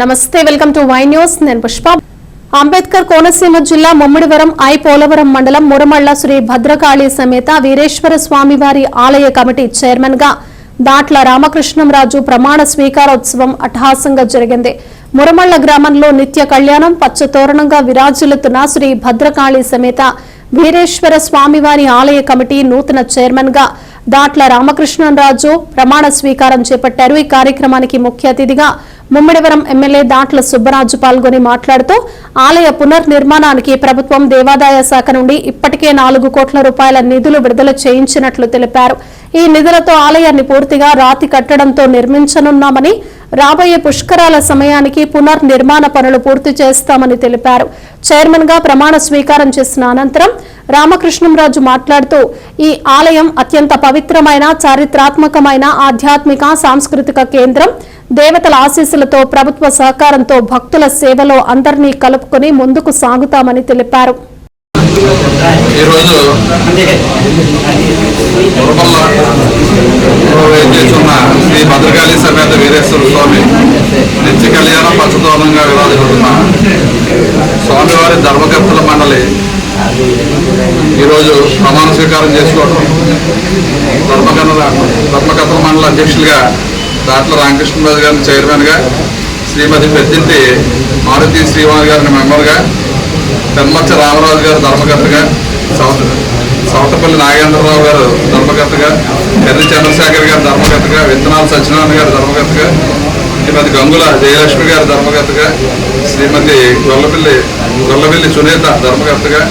నమస్తే welcome to Y news. నేను పుష్ప. అంబేద్కర్ కోనసీమ జిల్లా ముమ్మిడివరం ఐ పోలవరం మండలం మురమళ్ళ శ్రీ భద్రకాళి సమేత వీరేశ్వర స్వామివారి ఆలయ కమిటీ చైర్మన్గా దాట్ల రామకృష్ణంరాజు ప్రమాణ స్వీకారోత్సవం అట్టహాసంగా జరిగింది. మురమళ్ళ గ్రామంలో నిత్య కళ్యాణం పచ్చ తోరణంగా విరాజిల్లుతున్న శ్రీ భద్రకాళి సమేత వీరేశ్వర స్వామివారి ఆలయ కమిటీ నూతన చైర్మన్గా దాట్ల రామకృష్ణరాజు ప్రమాణ స్వీకారం చేపట్టారు. ఈ కార్యక్రమానికి ముఖ్య అతిథిగా ముమ్మిడివరం ఎమ్మెల్యే దాట్ల సుబ్బరాజు పాల్గొని మాట్లాడుతూ ఆలయ పునర్నిర్మాణానికి ప్రభుత్వం దేవాదాయ శాఖ నుండి ఇప్పటికే నాలుగు కోట్ల రూపాయల నిధులు విడుదల చేయించినట్లు తెలిపారు. ఈ నిధులతో ఆలయాన్ని పూర్తిగా రాతి కట్టడంతో నిర్మించనున్నామని రాబోయే పుష్కరాల సమయానికి పునర్నిర్మాణ పనులు పూర్తి చేస్తామని తెలిపారు. చైర్మన్గా ప్రమాణ స్వీకారం చేసిన అనంతరం రామకృష్ణంరాజు మాట్లాడుతూ ఈ ఆలయం అత్యంత పవిత్రమైన చారిత్రాత్మకమైన ఆధ్యాత్మిక సాంస్కృతిక కేంద్రం. దేవతల ఆశీస్సులతో ప్రభుత్వ సహకారంతో భక్తుల సేవలో అందరినీ కలుపుకుని ముందుకు సాగుతామని తెలిపారు. ఈరోజు మురమల్లో శ్రీ భద్రకాళి సమేత వీరేశ్వర స్వామి నిత్య కళ్యాణం పచ్చదోనంగా విరాజుతున్న స్వామివారి ధర్మకర్తల మండలి ఈరోజు ప్రమాణ స్వీకారం చేసుకోవడం ధర్మకథ ధర్మకథ మండల అధ్యక్షులుగా దాట్ల రామకృష్ణరాజు గారిని చైర్మన్గా శ్రీమతి పెద్దింటి మారుతి శ్రీవాణి గారిని మెంబర్గా తెమ్మచ్చ రామరాజు గారు ధర్మకర్తగా సౌత సౌతపల్లి నాగేంద్రరావు గారు ధర్మకర్తగా ఎర్రి చంద్రశేఖర్ గారు ధర్మకర్తగా విత్తనాల సత్యనారాయణ గారు ధర్మకర్తగా శ్రీమతి గంగుల జయలక్ష్మి గారు ధర్మకర్తగా శ్రీమతి గొల్లపల్లి గొల్లపల్లి సునీత ధర్మకర్తగా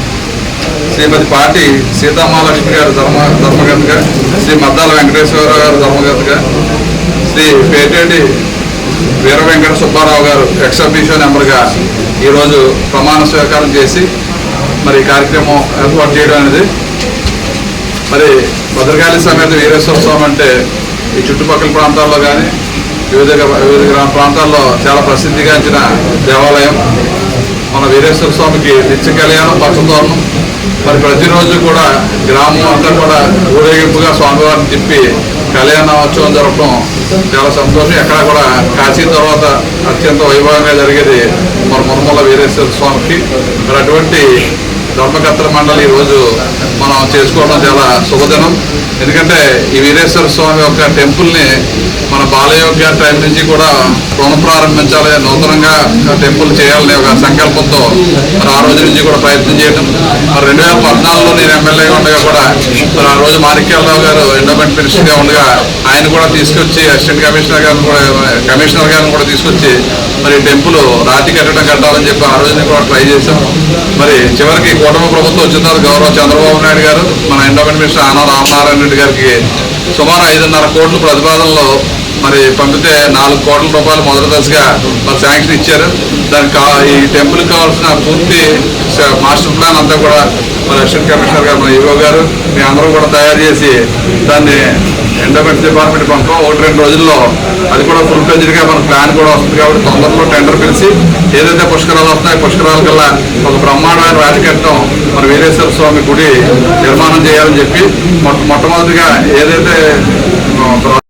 శ్రీమతి పాటి సీతామహాలక్ష్మి గారు ధర్మ ధర్మకర్తగా శ్రీ మద్దాల వెంకటేశ్వరరావు గారు ధర్మకర్తగా శ్రీ పేటేటి వీర వెంకట సుబ్బారావు గారు ఎక్సబిషన్ అఫీషియల్ నెంబర్గా ఈరోజు ప్రమాణ స్వీకారం చేసి మరి కార్యక్రమం ఏర్పాటు చేయడం అనేది మరి భద్రకాళి సమేత వీరేశ్వర స్వామి అంటే ఈ చుట్టుపక్కల ప్రాంతాల్లో కానీ వివిధ వివిధ ప్రాంతాల్లో చాలా ప్రసిద్ధిగాంచిన దేవాలయం. మన వీరేశ్వర స్వామికి నిత్య కళ్యాణం పచ్చతోరణం మరి ప్రతిరోజు కూడా గ్రామం అంతా కూడా ఊరేగింపుగా స్వామివారిని తిప్పి కళ్యాణోత్సవం జరపడం చాలా సంతోషం. ఎక్కడ కూడా కాశీ తర్వాత అత్యంత వైభవంగా జరిగేది మన మురమల వీరేశ్వర స్వామికి. మరి అటువంటి ధర్మకర్తల మండలి ఈరోజు మనం చేసుకోవడం చాలా శుభదినం. ఎందుకంటే ఈ వీరేశ్వర స్వామి యొక్క టెంపుల్ని మన బాలయోగ్య టైం నుంచి కూడా పునఃప్రారంభించాలి నూతనంగా టెంపుల్ చేయాలనే ఒక సంకల్పంతో మరి ఆ రోజు నుంచి కూడా ప్రయత్నం చేయడం మరి రెండు వేల పద్నాలుగులో నేను ఎమ్మెల్యేగా ఉండగా కూడా మరి ఆ రోజు మాణిక్యాలరావు గారు ఎండోమెంట్ మినిస్టర్గా ఉండగా ఆయన కూడా తీసుకొచ్చి అసిస్టెంట్ కమిషనర్ గారిని కూడా కమిషనర్ గారిని కూడా తీసుకొచ్చి మరి టెంపుల్ రాతి కట్టడం కట్టాలని చెప్పి ఆ రోజున కూడా ట్రై చేశాం. మరి చివరికి కూటమి ప్రభుత్వం వచ్చిన తర్వాత గౌరవ చంద్రబాబు నాయుడు గారు మన ఎండోమెంట్ మినిస్టర్ ఆనా రామనారాయణ రెడ్డి గారికి సుమారు ఐదున్నర కోట్ల ప్రతిపాదనలో మరి పంపితే నాలుగు కోట్ల రూపాయలు మొదటి దశగా మరి శాంక్షన్ ఇచ్చారు. దానికి కా- ఈ టెంపుల్కి కావాల్సిన పూర్తి మాస్టర్ ప్లాన్ అంతా కూడా మరి అసిస్టెంట్ కమిషనర్ గారు మన ఈవో గారు మీ అందరూ కూడా తయారు చేసి దాన్ని ఎండోమెంట్ డిపార్ట్మెంట్ పంపం ఒకటి రెండు రోజుల్లో అది కూడా ఫుల్ ఫ్లెజ్డ్గా మన ప్లాన్ కూడా వస్తుంది కాబట్టి తొందరలో టెండర్ పిలిచి ఏదైతే పుష్కరాలు వస్తాయో పుష్కరాల కల్లా ఒక బ్రహ్మాండమైన రాజకీయ వీరేశ్వర స్వామి గుడి నిర్మాణం చేయాలని చెప్పి మొట్టమొదటిగా ఏదైతే